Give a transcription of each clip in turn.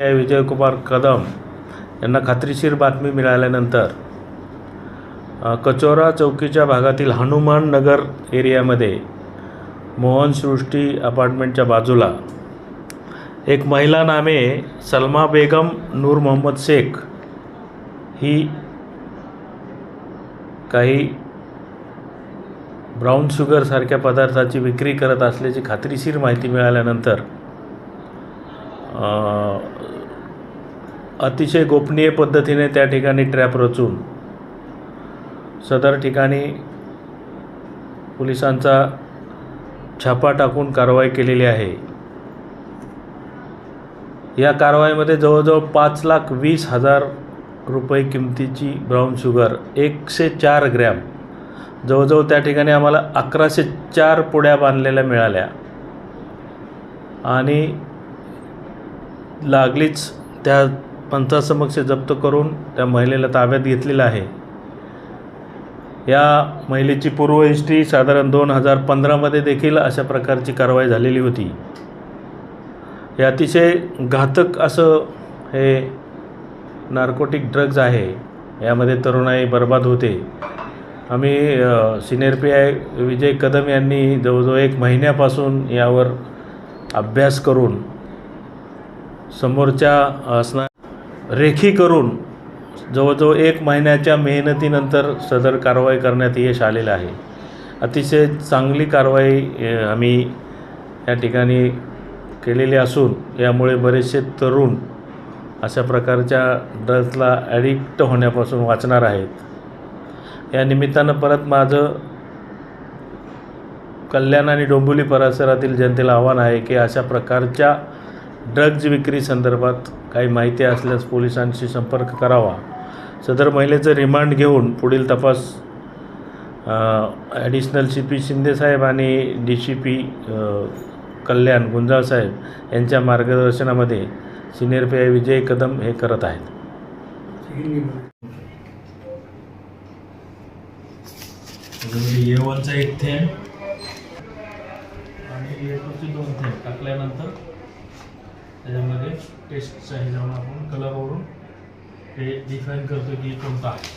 विजयकुमार कदम यांना खात्रीशीर बातमी मिळाल्यानंतर कचोरा चौकीच्या भागातील हनुमान नगर एरियामध्ये मोहन सृष्टी अपार्टमेंटच्या बाजूला एक महिला नामे सलमा बेगम नूर मोहम्मद शेख ही काही ब्राऊन शुगरसारख्या पदार्थाची विक्री करत असल्याची खात्रीशीर माहिती मिळाल्यानंतर अतिशय गोपनीय पद्धतीने त्या ठिकाणी ट्रॅप रचून सदर ठिकाणी पोलिसांचा छापा टाकून कारवाई केलेली आहे. या कारवाईमध्ये जवळजवळ पाच लाख वीस हजार रुपये किमतीची ब्राऊन शुगर एकशे चार ग्रॅम जवळजवळ त्या ठिकाणी आम्हाला अकराशे चार पुड्या बांधलेल्या मिळाल्या. आणि लागलीच त्या पंचासमक्ष जप्त करून त्या महिलेला ताब्यात घेतलेलं आहे. या महिलेची पूर्व हिस्ट्री साधारण दोन हजार पंधरामध्ये देखील अशा प्रकारची कारवाई झालेली होती. हे अतिशय घातक असं हे नार्कोटिक ड्रग्ज आहे. यामध्ये तरुणाई बर्बाद होते. आम्ही senior P I Vijay Kadam यांनी जवळजवळ एक महिन्यापासून यावर अभ्यास करून समोरच्या असणार रेखी करून जवळजवळ एक महिन्याच्या मेहनतीनंतर सदर कारवाई करण्यात यश आलेलं आहे. अतिशय चांगली कारवाई आम्ही या ठिकाणी केलेली असून यामुळे बरेचसे तरुण अशा प्रकारच्या ड्रग्जला ॲडिक्ट होण्यापासून वाचणार आहेत. या निमित्तानं परत माझं कल्याण आणि डोंबिवली परिसरातील जनतेला आव्हान आहे की अशा प्रकारच्या ड्रग्ज विक्री संदर्भात काही माहिती असल्यास पोलिसांशी संपर्क करावा. सदर महिलेचं रिमांड घेऊन पुढील तपास ॲडिशनल सी पी शिंदेसाहेब आणि D C P Kalyan Gunjal साहेब यांच्या मार्गदर्शनामध्ये senior P I Vijay Kadam हे करत आहेत. म्हणजे ए वनचा एक थेंब आणि ए टूचे दोन थेंब टाकल्यानंतर त्याच्यामध्ये टेस्टचा हे जाऊन आपण कलरवरून ते डिफाईन करतो की कोणता आहे.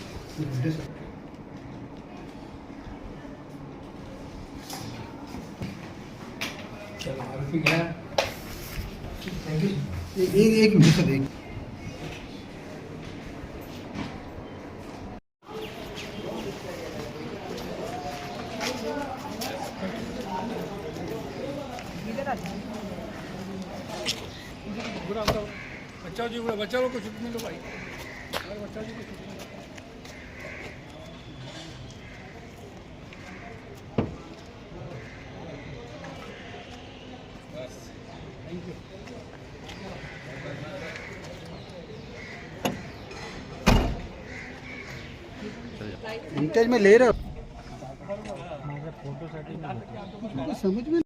एक एक मिनिट सर एक बचाओ जी बचाओ को छुट्टी मिलो भाई बचाओ जी को छुट्टी में ले रहे हो? माझ्या फोटोसाठी में